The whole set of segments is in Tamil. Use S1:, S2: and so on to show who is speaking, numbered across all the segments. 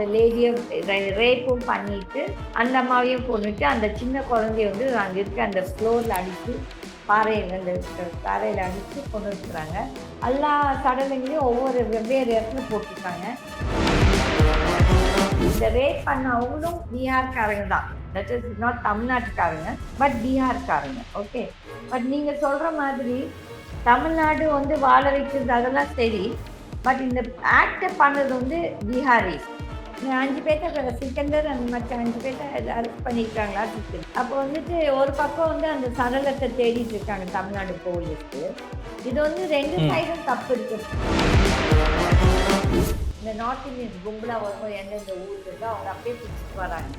S1: அந்த லேடியை ரேப்பும் பண்ணிட்டு அந்த அம்மாவையும் கொண்டுட்டு அந்த சின்ன குழந்தைய வந்து அங்கே இருக்க அந்த ஃப்ளோரில் அடித்து பாறையில் அந்த பாறையில் அடித்து கொண்டு இருக்கிறாங்க எல்லா சடலங்களையும் ஒவ்வொரு வெவ்வேறு இடத்துல போட்டிருக்காங்க. இந்த ரேப் பண்ணவங்களும் பீகார்காரங்க தான். தட் இஸ் நாட் தமிழ்நாட்டுக்காரங்க பட் பீகார்காரங்க ஓகே பட் நீங்கள் சொல்கிற மாதிரி தமிழ்நாடு வந்து வாழ வைக்கிறது அதெல்லாம் சரி பட் இந்த ஆக்டை பண்ணது வந்து பீகாரி. அஞ்சு பேர்த்த சிக்கந்தர் அந்த மற்ற அஞ்சு பேர்த்த அரெஸ்ட் பண்ணியிருக்காங்களா சிக்கன். அப்போ வந்துட்டு ஒரு பக்கம் வந்து அந்த சடலத்தை தேடிட்டு இருக்காங்க தமிழ்நாடு போலீஸ்க்கு. இது வந்து ரெண்டு. சைடும் தப்பு இருக்கு. இந்த நார்த் இந்தியன்ஸ் கும்பலா வரும்போது எந்தெந்த ஊருக்கு இருக்கோ அவங்க அப்படியே பிடிச்சிட்டு வராங்க.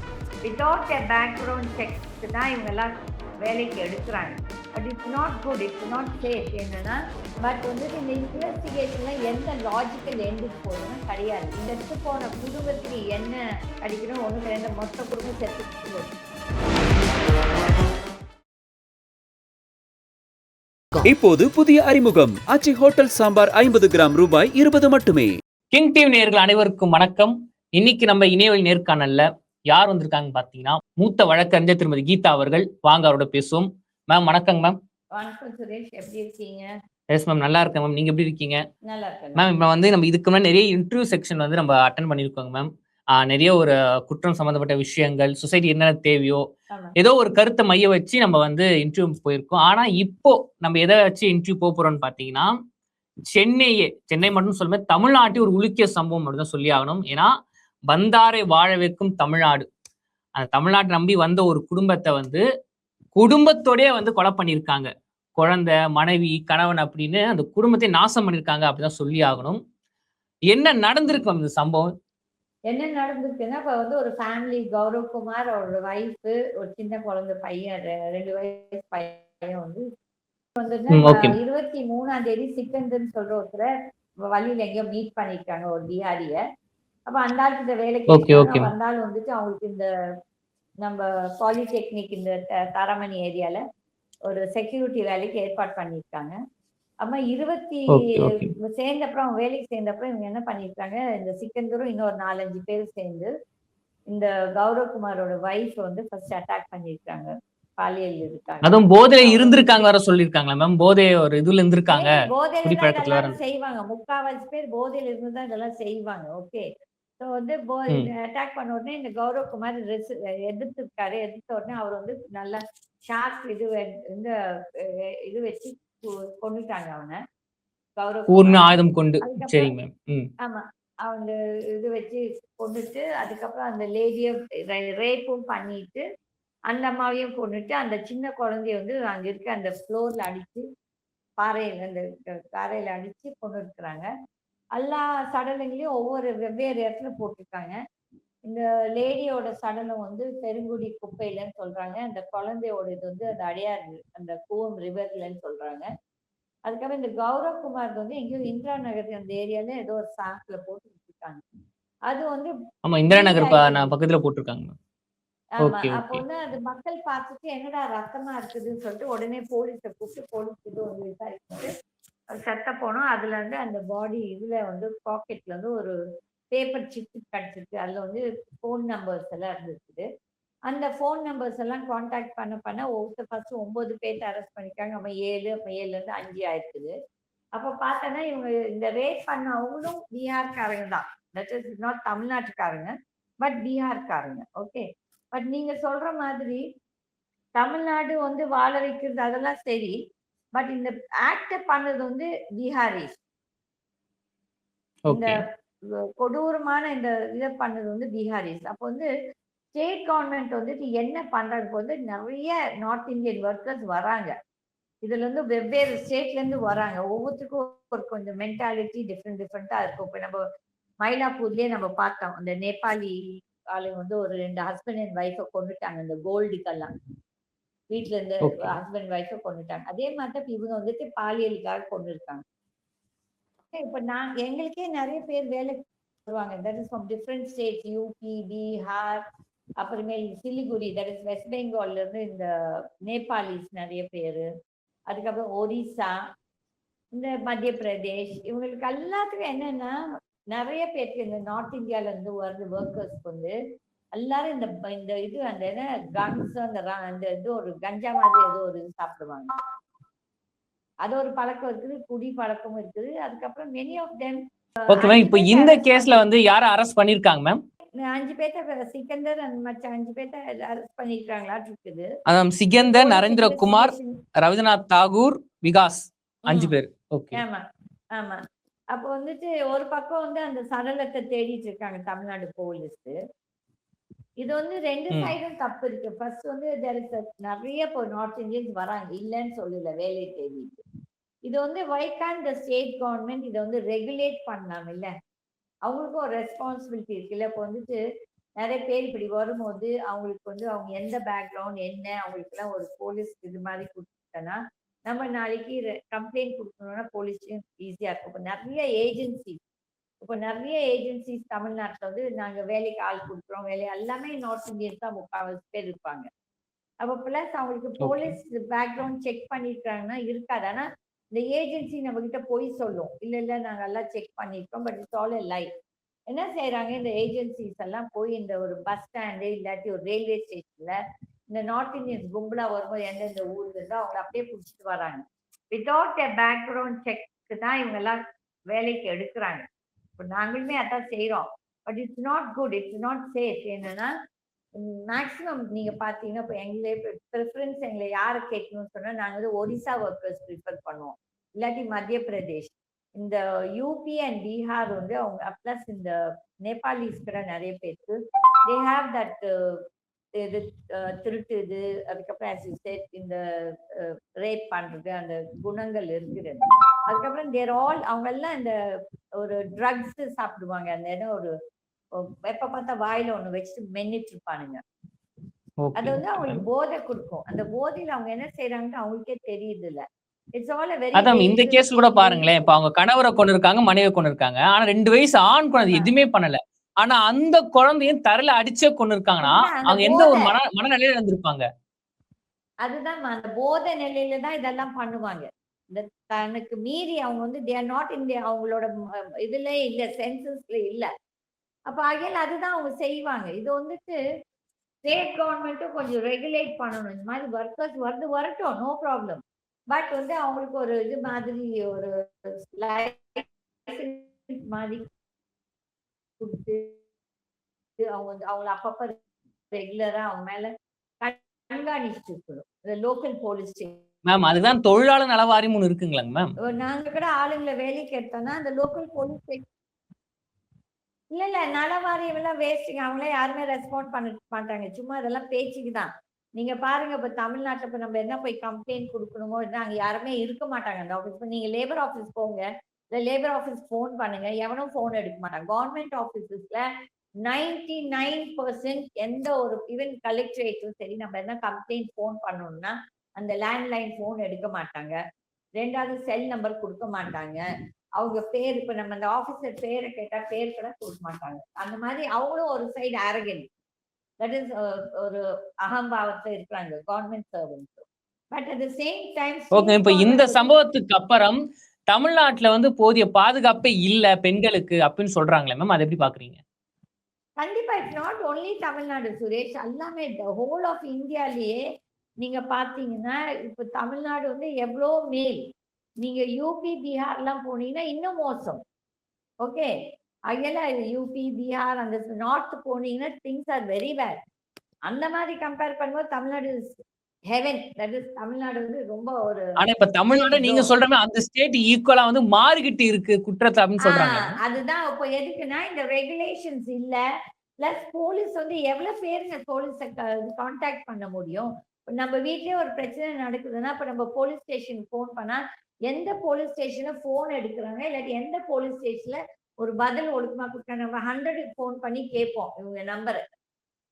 S1: வித்தவுட் எ பேக்ரவுண்ட் செக்ஸ்க்கு தான் இவங்க எல்லாம் வேலைக்கு எடுக்கிறாங்க. But it's not good it's not safe என்னன்னா பட் வந்துட்டு இந்த இன்வெஸ்டிகேஷன்ல எந்த லாஜிக்கல் எண்டுக்கு போகணும்னு கிடையாது. இந்த இடத்துக்கு போன குடும்பத்துக்கு என்ன கிடைக்கணும் ஒன்று கிடையாது மொத்த குடும்பம் செத்து.
S2: இப்போது புதிய அறிமுகம். ஆச்சி ஹோட்டல் சாம்பார் ஐம்பது கிராம் ரூபாய் இருபது மட்டுமே.
S3: கிங் டிவி நேயர்கள் அனைவருக்கும் வணக்கம். இன்னைக்கு நம்ம இணையவழி நேர்காணல்ல யார் வந்திருக்காங்க பாத்தீங்கன்னா மூத்த வழக்கறிஞர் திருமதி கீதா அவர்கள். வாங்க அவரோட பேசுவோம். மேம் வணக்கங்க மேம்
S1: வணக்கம் சுரேஷ் எப்படி இருக்கீங்க?
S3: எஸ் மேம் நல்லா இருக்கேன் மேம் நீங்க எப்படி இருக்கீங்க?
S1: நல்லா இருக்கேன்
S3: மேம் இப்போ வந்து நம்ம இதுக்கு முன்னாடி நிறைய இன்டர்வியூ செக்ஷன் வந்து நம்ம அட்டன் பண்ணியிருக்கோங்க மேம் நிறைய ஒரு குற்றம் சம்பந்தப்பட்ட விஷயங்கள் சொசைட்டி என்னென்ன தேவையோ. ஏதோ ஒரு கருத்தை மைய வச்சு நம்ம வந்து இன்டர்வியூ போயிருக்கோம். ஆனா இப்போ நம்ம எதை வச்சு இன்டர்வியூ போக போறோம்னு பாத்தீங்கன்னா சென்னையே சென்னை மட்டும் சொல்லும்போது தமிழ்நாட்டை ஒரு உலுக்கிய சம்பவம் மட்டும் தான் சொல்லி ஆகணும். ஏன்னா வந்தாரை வாழ வைக்கும் தமிழ்நாடு. அந்த தமிழ்நாட்டை நம்பி வந்த ஒரு குடும்பத்தை வந்து குடும்பத்தோடயே வந்து கொலை பண்ணியிருக்காங்க. குழந்தை மனைவி கணவன் அப்படின்னு அந்த குடும்பத்தை நாசம் பண்ணியிருக்காங்க அப்படிதான் சொல்லி ஆகணும். என்ன நடந்திருக்கு இந்த சம்பவம்?
S1: என்ன நடந்திருக்குன்னா இப்ப வந்து ஒரு ஃபேமிலி கௌரவ்குமார் அவரோட ஒய்ஃபு ஒரு சின்ன குழந்தை பையன் ரெண்டு வயசு பையன் வந்து. இருபத்தி மூணாம் தேதி சிக்கந்தர்னு சொல்ற ஒருத்தரை வழியில எங்கேயோ மீட் பண்ணிருக்காங்க ஒரு பிஹாரிய அப்ப அந்த ஆளுக்கு வேலைக்கு. வந்தாலும் வந்துட்டு அவங்களுக்கு இந்த நம்ம பாலிடெக்னிக் இந்த தரமணி ஏரியால ஒரு செக்யூரிட்டி வேலைக்கு ஏற்பாடு பண்ணியிருக்காங்க. அம்மா இருபத்தி
S3: Okay, okay.
S1: சேர்ந்த அப்புறம் அவங்க வேலைக்கு சேர்ந்த அப்புறம் இவங்க என்ன பண்ணிருக்காங்க இந்த சிக்கந்தரும் இன்னொரு நாலஞ்சு பேர் சேர்ந்து இந்த கௌரவகுமாரோட ஒய்ஃப் வந்து ஃபர்ஸ்ட் அட்டாக் பண்ணிருக்காங்க பாலியல் இருக்காங்க
S3: அதுவும் போதையில இருந்திருக்காங்க வேற சொல்லியிருக்காங்களா மேம். போதை ஒரு இதுல இருந்திருக்காங்க.
S1: போதையில. செய்வாங்க. முக்காவாசி பேர் போதையில இருந்து தான் இதெல்லாம் செய்வாங்க. ஓகே. ஸோ வந்து. அட்டாக் பண்ண உடனே இந்த கௌரவகுமார் ரெஸ் எதிர்த்துருக்காரு எதிர்த்த உடனே அவர் வந்து நல்லா ஷார்ப் இது இந்த இது வச்சு கொ- கொன்னுட்டாங்க அவனை. கௌரவகுமார்
S3: ஆயுதம் கொண்டு. சரிங்க
S1: ஆமா. அவங்க இது வச்சு கொண்டுட்டு அதுக்கப்புறம் அந்த லேடிய ரேப்பும் பண்ணிட்டு அந்த அம்மாவையும் கொண்டுட்டு அந்த சின்ன குழந்தைய வந்து அங்க இருக்க அந்த ஃப்ளோர்ல அடிச்சு பாறையில அந்த பாறையில அடிச்சு கொண்டு இருக்கிறாங்க எல்லா சடலங்களையும் ஒவ்வொரு வெவ்வேறு இடத்துல போட்டிருக்காங்க. இந்த லேடியோட சடலம் வந்து பெருங்குடி குப்பையிலன்னு சொல்றாங்க. அந்த குழந்தையோட இது வந்து அந்த அடையார் அந்த கூவம் ரிவர்லன்னு சொல்றாங்க. அதுக்கப்புறம் இந்த கௌரவ் வந்து எங்கேயோ இந்திரா நகர் அந்த ஏரியால ஏதோ ஒரு சாக்குல போட்டு வச்சிருக்காங்க அது வந்து
S3: ஆமா இந்திரா நகர் பக்கத்துல போட்டிருக்காங்க
S1: ஆமா அப்போ. வந்து அது மக்கள் பார்த்துட்டு என்னடா ரத்தமா இருக்குதுன்னு சொல்லிட்டு உடனே போலீஸை கூப்பிட்டு போலீஸ் இது வந்து விசாரிச்சுட்டு அது செத்த போனோம். அதுல இருந்து அந்த பாடி இதுல வந்து பாக்கெட்ல வந்து ஒரு பேப்பர் சிப்பு கிடச்சிருக்கு. அதுல வந்து ஃபோன் நம்பர்ஸ் எல்லாம் இருந்துச்சு. அந்த ஃபோன் நம்பர்ஸ் எல்லாம் காண்டாக்ட் பண்ண பண்ண ஒவ்வொருத்தர் ஃபர்ஸ்ட் ஒன்பது பேர்த்த அரெஸ்ட் பண்ணிக்காங்க நம்ம ஏழு நம்ம ஏழுல இருந்து அஞ்சு ஆயிருக்குது. அப்போ பார்த்தோன்னா இவங்க இந்த ரேட் பண்ண அவங்களும் பீகார்காரங்க தான். தட் இஸ் நாட் தமிழ்நாட்டுக்காரங்க பட் பீகார்காரங்க. ஓகே பட் நீங்க சொல்ற மாதிரி தமிழ்நாடு வந்து வாழ வைக்கிறது அதெல்லாம் சரி. பட் இந்த ஆக்ட பண்ணது வந்து பீகாரிஸ் இந்த கொடூரமான இந்த இதை பண்ணது வந்து பீகாரிஸ் அப்போ வந்து ஸ்டேட் கவர்மெண்ட் வந்துட்டு என்ன பண்றாங்க இப்போ வந்து நிறைய நார்த் இந்தியன் ஒர்க்கர்ஸ் வராங்க. இதுல இருந்து வெவ்வேறு ஸ்டேட்ல இருந்து வராங்க. ஒவ்வொருத்துக்கும் ஒரு கொஞ்சம் மென்டாலிட்டி டிஃப்ரெண்ட் டிஃப்ரெண்டா இருக்கும். இப்போ நம்ம மயிலாப்பூர்லயே நம்ம பார்த்தோம். அந்த நேபாளி ஆளுங்க வந்து ஒரு ரெண்டு ஹஸ்பண்ட் அண்ட் ஒய்ஃபை கொண்டுட்டாங்க. இந்த கோல்டுக்கெல்லாம் வீட்ல இருந்து. ஹஸ்பண்ட் ஒய்ஃபை கொண்டுட்டாங்க. அதே மாதிரி தான் இவங்க வந்துட்டு பாலியலுக்காக கொண்டு இருக்காங்க இப்ப நான் எங்களுக்கே நிறைய பேர் வேலைக்கு வருவாங்க. That is from different states UP Bihar அப்புறமேல் சிலிகுரி தட் இஸ் வெஸ்ட் பெங்கால்ல இருந்து இந்த நேபாளிஸ் நிறைய பேர். அதுக்கப்புறம் ஒரிசா இந்த மத்திய பிரதேஷ் இவங்களுக்கு எல்லாத்துக்கும் என்னன்னா நிறைய பேருக்கு இந்த நார்த் இந்தியால இருந்து வருது ஒர்க்கர்ஸ்க்கு வந்து. எல்லாரும் இந்த இந்த இது அந்த என்ன கன்ஸ் அந்த அந்த இது ஒரு கஞ்சா மாதிரி ஏதோ ஒரு இது சாப்பிடுவாங்க. அது ஒரு பழக்கம் இருக்குது குடி பழக்கமும் இருக்குது. அதுக்கப்புறம் many of them
S3: okay ma'am இப்போ இந்த கேஸ்ல வந்து யாரை அரெஸ்ட் பண்ணிருக்காங்க மேம்
S1: அஞ்சு பேர்த்த சிக்கந்தர் மற்ற அஞ்சு பேர்த்த அரெஸ்ட் பண்ணிருக்காங்களா இருக்குது.
S3: அதான் சிகந்தர் நரேந்திரகுமார் ரவீந்திரநாத் தாகூர் விகாஸ் அஞ்சு. பேர். ஓகே
S1: ஆமா ஆமா. அப்போ வந்துட்டு ஒரு பக்கம் வந்து அந்த சடலத்தை தேடிட்டு இருக்காங்க தமிழ்நாடு போலீஸ் இது வந்து ரெண்டு. சைடும் தப்பு இருக்கு. ஃபர்ஸ்ட் வந்து நிறைய இப்போ நார்த் இந்தியன்ஸ் வராங்க. இல்லைன்னு சொல்லல வேலை தேடிட்டு. இது வந்து why can the state government இதை வந்து ரெகுலேட் பண்ணலாம் இல்ல அவங்களுக்கும் ஒரு ரெஸ்பான்சிபிலிட்டி இருக்குல்ல. இப்போ வந்துட்டு நிறைய பேர் இப்படி வரும்போது அவங்களுக்கு வந்து அவங்க எந்த பேக்ரவுண்ட் என்ன அவங்களுக்குலாம் ஒரு போலீஸ் இது மாதிரி கொடுத்துட்டோன்னா நம்ம நாளைக்கு கம்ப்ளைண்ட் கொடுக்கணும்னா போலீஸ்லயும் ஈஸியா இருக்கும். நிறைய ஏஜென்சி இப்போ நிறைய ஏஜென்சிஸ் தமிழ்நாட்டுல வந்து நாங்க வேலைக்கு ஆள் கொடுக்குறோம். வேலை எல்லாமே நார்த் இந்தியன்ஸ் தான் முக்கால்வாசி பேர் இருப்பாங்க. அப்போ பிளஸ் அவங்களுக்கு போலீஸ் பேக்ரவுண்ட் செக் பண்ணிருக்காங்கன்னா இருக்காது. ஆனா இந்த ஏஜென்சி நம்ம கிட்ட போய் சொல்லும். இல்ல இல்ல நாங்க எல்லாம் செக் பண்ணிருக்கோம் பட் இட்ஸ் ஆல் லைஃப் என்ன செய்யறாங்க இந்த ஏஜென்சிஸ் எல்லாம் போய் இந்த ஒரு பஸ் ஸ்டாண்டு இல்லாட்டி ஒரு ரயில்வே ஸ்டேஷன்ல இந்த நார்த் இந்தியன்ஸ் கும்பலா வரும்போது எந்தெந்த ஊர்ல இருந்தோ அவங்கள அப்படியே பிடிச்சிட்டு வராங்க. வித்தவுட் எ பேக்ரவுண்ட் செக் தான் இவங்க எல்லாம் வேலைக்கு எடுக்கிறாங்க. இப்போ நாங்களுமே அதான் செய்கிறோம் but it's not good it's not safe என்னன்னா மேக்ஸிமம் நீங்க பார்த்தீங்கன்னா இப்போ எங்களை ப்ரிஃபரன்ஸ் எங்களை யாரை கேட்கணும்னு சொன்னால் நாங்கள் வந்து ஒரிசா ஒர்க்கர்ஸ் ப்ரிஃபர் பண்ணுவோம். இல்லாட்டி மத்திய பிரதேஷ். இந்த யூபி அண்ட் பீகார் வந்து அவங்க ப்ளஸ் இந்த நேபாளிஸ் கூட நிறைய பேருக்கு தே ஹாவ் தட் இது திருட்டு இது அதுக்கப்புறம் இந்த ரேப் பண்றது அந்த குணங்கள் இருக்குது. அதுக்கப்புறம் தேர் ஆல் அவங்க எல்லாம் இந்த ஒரு ட்ரக்ஸ் சாப்பிடுவாங்க. அந்த இடம் ஒரு எப்ப பார்த்தா வாயில ஒண்ணு வச்சுட்டு மென்னிட்டு இருப்பானுங்க அது வந்து அவங்களுக்கு போதை கொடுக்கும். அந்த போதையில அவங்க என்ன செய்யறாங்கன்னு அவங்களுக்கே தெரியுது இல்ல
S3: அதான் இந்த கேஸ் கூட பாருங்களேன். இப்ப அவங்க கணவரை கொண்டு இருக்காங்க மனைவியை கொண்டு இருக்காங்க ஆனா ரெண்டு வயசு ஆண் குழந்தை எதுவுமே பண்ணல. ஆனா அந்த குழந்தையும் தரையில அடிச்சே கொண்டு இருக்காங்கன்னா அவங்க எந்த ஒரு. மன மனநிலையில இருந்திருப்பாங்க?
S1: அதுதான் அந்த போதை நிலையில தான் இதெல்லாம் பண்ணுவாங்க. இந்த தனக்கு மீறி அவங்க வந்து தேர் நாட் இன் அவங்களோட இதுல இல்ல சென்சஸ்ல இல்ல. அப்ப ஆகையால அதுதான் அவங்க செய்வாங்க. இது வந்துட்டு ஸ்டேட் கவர்மெண்ட்டும் கொஞ்சம் ரெகுலேட் பண்ணணும். இந்த மாதிரி ஒர்க்கர்ஸ் வருது வரட்டும் நோ ப்ராப்ளம் பட் வந்து அவங்களுக்கு ஒரு இது மாதிரி ஒரு மாதிரி கொடுத்து அவங்க வந்து அவங்கள அப்பப்ப ரெகுலரா அவங்க மேல கண்காணிச்சுட்டு இருக்கணும். லோக்கல் போலீஸ்
S3: மேம் அதுதான் தொழிலாளர் நல வாரியம் ஒண்ணு இருக்குங்களாங்க மேம்
S1: நாங்க கூட ஆளுங்களை வேலைக்கு எடுத்தோம்னா அந்த லோக்கல் போலீஸ் இல்ல இல்ல நல வாரியம் எல்லாம் வேஸ்ட்டுங்க அவங்களே யாருமே ரெஸ்பாண்ட் பண்ண மாட்டாங்க. சும்மா இதெல்லாம் பேச்சுக்கு தான். நீங்க பாருங்க இப்ப தமிழ்நாட்டுல இப்ப நம்ம என்ன போய் கம்ப்ளைண்ட் கொடுக்கணுமோ அங்க யாருமே இருக்க மாட்டாங்க. அந்த ஆபீஸ் நீங்க லேபர் ஆபீஸ் போங்க. இல்ல லேபர் ஆபீஸ் ஃபோன் பண்ணுங்க. எவனும் ஃபோன் எடுக்க மாட்டாங்க. கவர்மெண்ட் ஆபீசஸ்ல நைன்டி நைன் பர்சன்ட் எந்த ஒரு ஈவன் கலெக்டரேட்டும் சரி நம்ம என்ன கம்ப்ளைண்ட் ஃபோன் பண்ணணும்னா அந்த லேண்ட்லைன் ஃபோன் எடுக்க மாட்டாங்க. ரெண்டாவது செல் நம்பர் கொடுக்க மாட்டாங்க. அவங்க பேர் இப்ப நம்ம அந்த ஆபீசர் பேரை கேட்டா பேர் கூட கொடுக்க மாட்டாங்க. அந்த மாதிரி அவங்களும் ஒரு சைடு அரகன் தட் இஸ் ஒரு அகம்பாவத்துல இருக்கிறாங்க government servants but at the same time
S3: okay இப்ப இந்த சம்பவத்துக்கு அப்புறம் தமிழ்நாட்டுல வந்து போதிய பாதுகாப்பே இல்ல பெண்களுக்கு அப்படின்னு சொல்றாங்களே மேம் அதை எப்படி பாக்குறீங்க?
S1: கண்டிப்பா it's not only Tamil Nadu Suresh. எல்லாமே ஹோல் ஆஃப் இந்தியாலயே நீங்க பாத்தீங்கன்னா இப்ப தமிழ்நாடு வந்து எவ்வளோ மேல். நீங்க யூபி பீகார்லாம் போனீங்கன்னா இன்னும் மோசம். ஓகே அகையில யூபி பீகார் அந்த நார்த் போனீங்கன்னா திங்ஸ் ஆர் வெரி பேட் அந்த மாதிரி கம்பேர் பண்ணும்போது Tamil Nadu heaven that is Tamil Nadu வந்து ரொம்ப ஒரு
S3: ஆனா இப்ப தமிழ்நாடு நீங்க சொல்ற மாதிரி அந்த ஸ்டேட் ஈக்குவலா வந்து மாறிக்கிட்டு இருக்கு குற்றத்தை அப்படின்னு சொல்றாங்க.
S1: ஆ, அதுதான். இப்போ எதுக்குன்னா இந்த ரெகுலேஷன்ஸ் இல்ல. பிளஸ் போலீஸ் வந்து எவ்வளவு பேருங்க போலீஸை கான்டாக்ட் பண்ண முடியும்? நம்ம வீட்லயே ஒரு பிரச்சனை நடக்குதுன்னா இப்ப நம்ம போலீஸ் ஸ்டேஷன் ஃபோன் பண்ணா எந்த போலீஸ் ஸ்டேஷன்ல ஃபோன் எடுக்கிறாங்க? இல்லாட்டி எந்த போலீஸ் ஸ்டேஷன்ல ஒரு பதில் ஒழுக்கமா கொடுக்க நம்ம ஹண்ட்ரடுக்கு ஃபோன் பண்ணி கேட்போம் இவங்க நம்பர்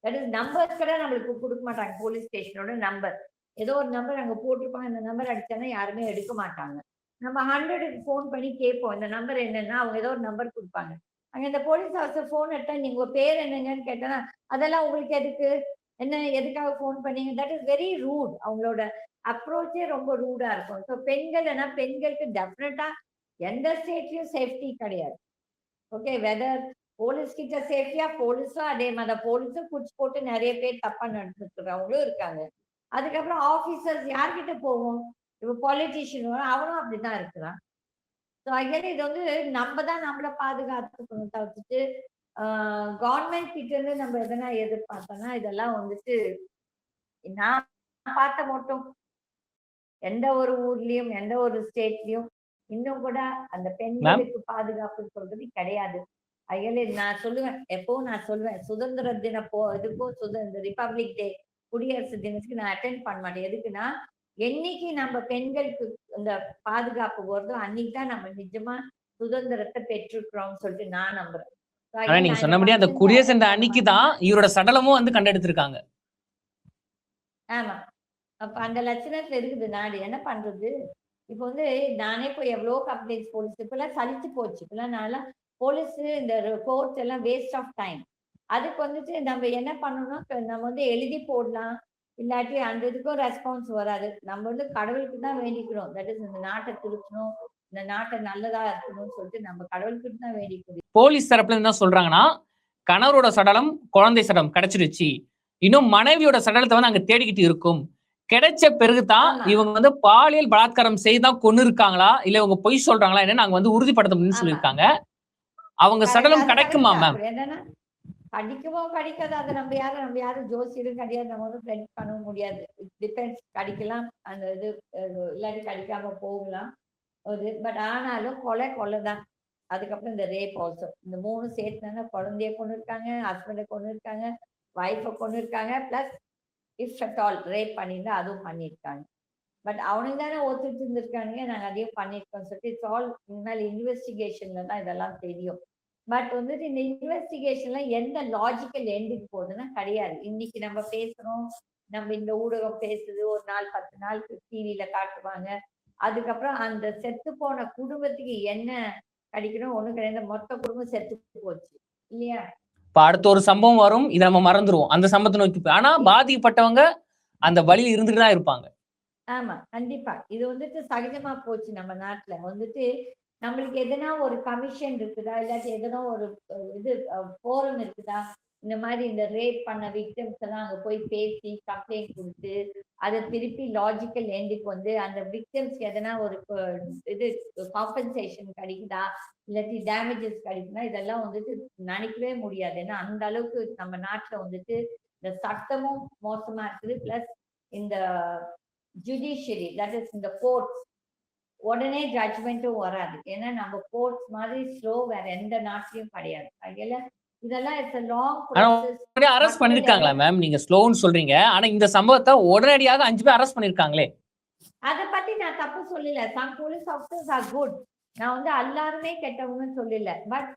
S1: தட் இஸ் நம்பர் கூட நம்மளுக்கு கொடுக்க மாட்டாங்க. போலீஸ் ஸ்டேஷனோட நம்பர் ஏதோ ஒரு நம்பர் அங்க போட்டிருப்பாங்க. இந்த நம்பர் அடிச்சானா யாருமே எடுக்க மாட்டாங்க. நம்ம ஹண்ட்ரடுக்கு ஃபோன் பண்ணி கேட்போம். இந்த நம்பர் என்னன்னா அவங்க ஏதோ ஒரு நம்பர் கொடுப்பாங்க. அங்க இந்த போலீஸ் ஆஃபீஸர் ஃபோன் எடுத்தா நீங்க உங்க பேர் என்னங்கன்னு கேட்டா அதெல்லாம் உங்களுக்கு எதுக்கு? என்ன எதுக்காக ஃபோன் பண்ணீங்க? தட் இஸ் வெரி ரூட் அவங்களோட அப்ரோச்சே ரொம்ப ரூடா இருக்கும். ஸோ பெண்கள் பெண்களுக்கு டெஃபினட்டா எந்த ஸ்டேட்லயும் சேஃப்டி கிடையாது. ஓகே வெதர் போலீஸ் கிட்ட சேஃப்டியா போலீஸும் அதே மாதிரி போலீஸும் குச்சி போட்டு நிறைய பேர் தப்பா நடந்துக்கிறவங்களும் இருக்காங்க. அதுக்கப்புறம் ஆபீசர்ஸ் யார்கிட்ட போவோம்? இப்போ பாலிட்டிஷியன் அவனும் அப்படிதான் இருக்கிறான். ஸோ அகைன் இது வந்து நம்ம தான் நம்மளை பாதுகாத்துக்கணும் தவிர்த்துட்டு கவர்மெண்ட் கிட்ட இருந்து நம்ம எதனா எதிர்பார்த்தோம்னா இதெல்லாம் வந்துட்டு நான் பார்த்த மட்டும். எந்த ஒரு ஊர்லயும் எந்த ஒரு ஸ்டேட்லயும் இன்னும் கூட அந்த பெண்களுக்கு பாதுகாப்பு சொல்றது கிடையாது. அயலே நான் சொல்லுவேன் எப்பவும் நான் சொல்லுவேன் சுதந்திர தின போ இதுக்கும் சுதந்திர ரிபப்ளிக் டே குடியரசு தினத்துக்கு நான் அட்டென்ட் பண்ண மாட்டேன். எதுக்குன்னா என்னைக்கு நம்ம பெண்களுக்கு இந்த பாதுகாப்பு வருதோ அன்னைக்கு தான் நம்ம நிஜமா சுதந்திரத்தை பெற்றிருக்கிறோம்னு சொல்லிட்டு நான் நம்புறேன்.
S3: ஆனா நீங்க சொன்னபடி அந்த
S1: பசங்க
S3: குடியரசு தின அன்னைக்கு தான் இவரோட சடலமும் வந்து கண்டெடுத்திருக்காங்க.
S1: ஆமா. அப்ப அந்த லட்சணத்துல இருக்குது நாடு என்ன பண்றது? இப்போ வந்து நானே போய் எவ்வளோ கம்ப்ளைண்ட்ஸ் போலீஸ் இப்பெல்லாம் சலிச்சு போச்சு. இப்பெல்லாம் நான்லாம் போலீஸ் இந்த கோர்ட்ஸ் எல்லாம் வேஸ்ட் ஆஃப் டைம் அதுக்கு வந்துட்டு நம்ம என்ன பண்ணணும்னா இப்ப நம்ம வந்து எழுதி போடலாம். இல்லாட்டி அந்த இதுக்கும் ரெஸ்பான்ஸ் வராது. நம்ம வந்து கடவுளுக்கு தான் வேண்டிக்கிறோம். தட் இஸ் இந்த நாட்டை திருத்தணும். இந்த நாட்டை நல்லதா இருக்கணும்னு சொல்லிட்டு நம்ம கடவுளுக்கு தான் வேண்டிக்கிறோம்.
S3: போலீஸ் தரப்புல என்ன சொல்றாங்கன்னா கணவரோட சடலம் குழந்தை சடலம் கிடைச்சிருச்சு. இன்னும் மனைவியோட சடலத்தை வந்து அங்க தேடிக்கிட்டு இருக்கும். கிடைச்ச பிறகுதான்
S1: ஆமா.
S3: இவங்க வந்து பாலியல் பலாத்காரம் செய்தான் கொண்டு இருக்காங்களா இல்ல இவங்க பொய் சொல்றாங்களா? என்ன நாங்க வந்து உறுதிப்படுத்த முடியும்னு. சொல்லியிருக்காங்க. அவங்க சடலம் கிடைக்குமா. மேம்
S1: கிடைக்குமோ கிடைக்காது அது நம்ம யாரும் நம்ம யாரும் ஜோசியரும் கிடையாது. நம்ம வந்து ப்ரெடிக்ட் பண்ண முடியாது. டிபெண்ட்ஸ் கிடைக்கலாம். அந்த இது இல்லாட்டி கிடைக்காம போகலாம். ஒரு பட் ஆனாலும் கொலை கொலை தான் அதுக்கப்புறம் இந்த ரேப் ஆல்சோ இந்த மூணு சேர்த்துனா குழந்தைய கொண்டு இருக்காங்க ஹஸ்பண்டை கொண்டு இருக்காங்க ஒய்ஃபை கொண்டு இருக்காங்க. Plus if at all rape பண்ணியிருந்தா அதுவும் பண்ணியிருக்காங்க. பட் அவனுக்கு தானே ஒத்துட்டு இருந்திருக்கானுங்க. நாங்கள் அதையும் பண்ணியிருக்கோம் சொல்லிட்டு இட்ஸ் ஆல் இனிமேல் இன்வெஸ்டிகேஷன்ல தான் இதெல்லாம் தெரியும். பட் வந்துட்டு இந்த இன்வெஸ்டிகேஷன்ல எந்த லாஜிக்கல் எண்டுக்கு போகுதுன்னா கிடையாது. இன்னைக்கு நம்ம பேசுறோம். நம்ம இந்த ஊடகம் பேசுது. ஒரு நாள் பத்து நாள் டிவியில காட்டுவாங்க. அதுக்கப்புறம் அந்த செத்து போன குடும்பத்துக்கு என்ன கிடைக்கணும்? ஒண்ணு கிடையாது. மொத்த குடும்பம் செத்து போச்சு. இல்லையா?
S3: இப்ப அடுத்த ஒரு சம்பவம் வரும். இதை நம்ம மறந்துடுவோம் அந்த சம்பவத்தை நோக்கி போய்- ஆனா பாதிக்கப்பட்டவங்க அந்த வழியில் இருந்துட்டு தான் இருப்பாங்க.
S1: ஆமா கண்டிப்பா. இது வந்துட்டு சகஜமா போச்சு நம்ம நாட்டுல. வந்துட்டு நம்மளுக்கு எதனா ஒரு கமிஷன் இருக்குதா? இல்லாட்டி எதனா ஒரு இது போரம் இருக்குதா? இந்த மாதிரி இந்த ரேப் பண்ண விக்டிம்ஸ் எல்லாம் அங்க போய் பேசி கம்ப்ளைண்ட் கொடுத்து அதை திருப்பி லாஜிக்கல் எண்டுக்கு வந்து அந்த விக்டிம்ஸ்க்கு எதனா ஒரு இது காம்பன்சேஷன் கிடைக்குதா? இல்லாட்டி டேமேஜஸ் கிடைக்குதா? இதெல்லாம் வந்துட்டு நினைக்கவே முடியாது. ஏன்னா அந்த அளவுக்கு நம்ம நாட்டுல வந்துட்டு இந்த சட்டமும் மோசமா இருக்குது. பிளஸ் இந்த ஜுடிஷியரி தட் இஸ் இந்த கோர்ட்ஸ் உடனே ஜட்ஜ்மெண்ட்டும் வராது. ஏன்னா நம்ம கோர்ட்ஸ் மாதிரி ஸ்லோ வேற எந்த நாட்டிலையும் கிடையாது. அதனால இதெல்லாம் இட்ஸ் லாங்
S3: ஆனா
S1: ப்ராசஸ்
S3: அரெஸ்ட் பண்ணிருக்காங்களா மேம் நீங்க ஸ்லோன்னு சொல்றீங்க. ஆனா இந்த சம்பவத்தை உடனடியாக அஞ்சு பேர் அரெஸ்ட் பண்ணிருக்காங்களே.
S1: அதை பத்தி நான் தப்பு சொல்லல. Some police officers are good நான் வந்து எல்லாருமே கெட்டவங்கன்னு சொல்லல. பட்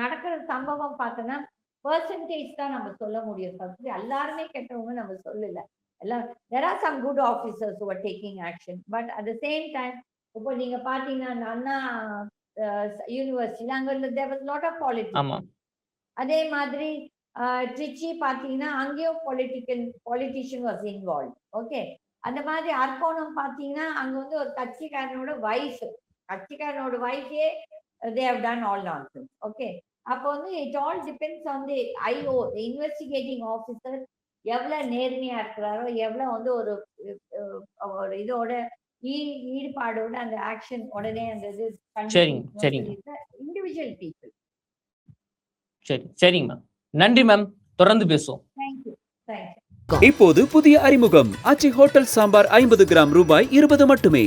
S1: நடக்கிற சம்பவம் பார்த்தோன்னா பெர்சன்டேஜ் தான் நம்ம சொல்ல முடியும். எல்லாருமே கெட்டவங்க நம்ம சொல்லல. There are some good officers who are taking action but at the same time இப்போ நீங்க பாத்தீங்கன்னா அண்ணா யூனிவர்சிட்டியில் அங்க there was lot of politics அதே மாதிரி ட்ரிச்சி பார்த்தீங்கன்னா அங்கேயும் political politician was involve okay அந்த மாதிரி அர்ப்பணம் பார்த்தீங்கன்னா அங்க வந்து ஒரு கட்சிக்காரனோட வைஃப் கட்சிக்காரனோட வைஃபே they have done all nonsense okay அப்போ வந்து it all depends on the IO investigating officer எவ்வளவு நேர்மையா இருக்கிறாரோ எவ்வளவு வந்து ஒரு ஒரு இதோட ஈ- ஈடுபாடோட அந்த ஆக்ஷன் உடனே அந்த இது
S3: சரிங்க, சரிங்க.
S1: இண்டிவிஜுவல் பீப்புள்
S3: சரி சரிங்க மேம் நன்றி மேம் தொடர்ந்து பேசுவோம்.
S1: தேங்க்யூ தேங்க்யூ
S2: இப்போது புதிய அறிமுகம். ஆச்சி ஹோட்டல் சாம்பார் ஐம்பது கிராம் ரூபாய் இருபது மட்டுமே.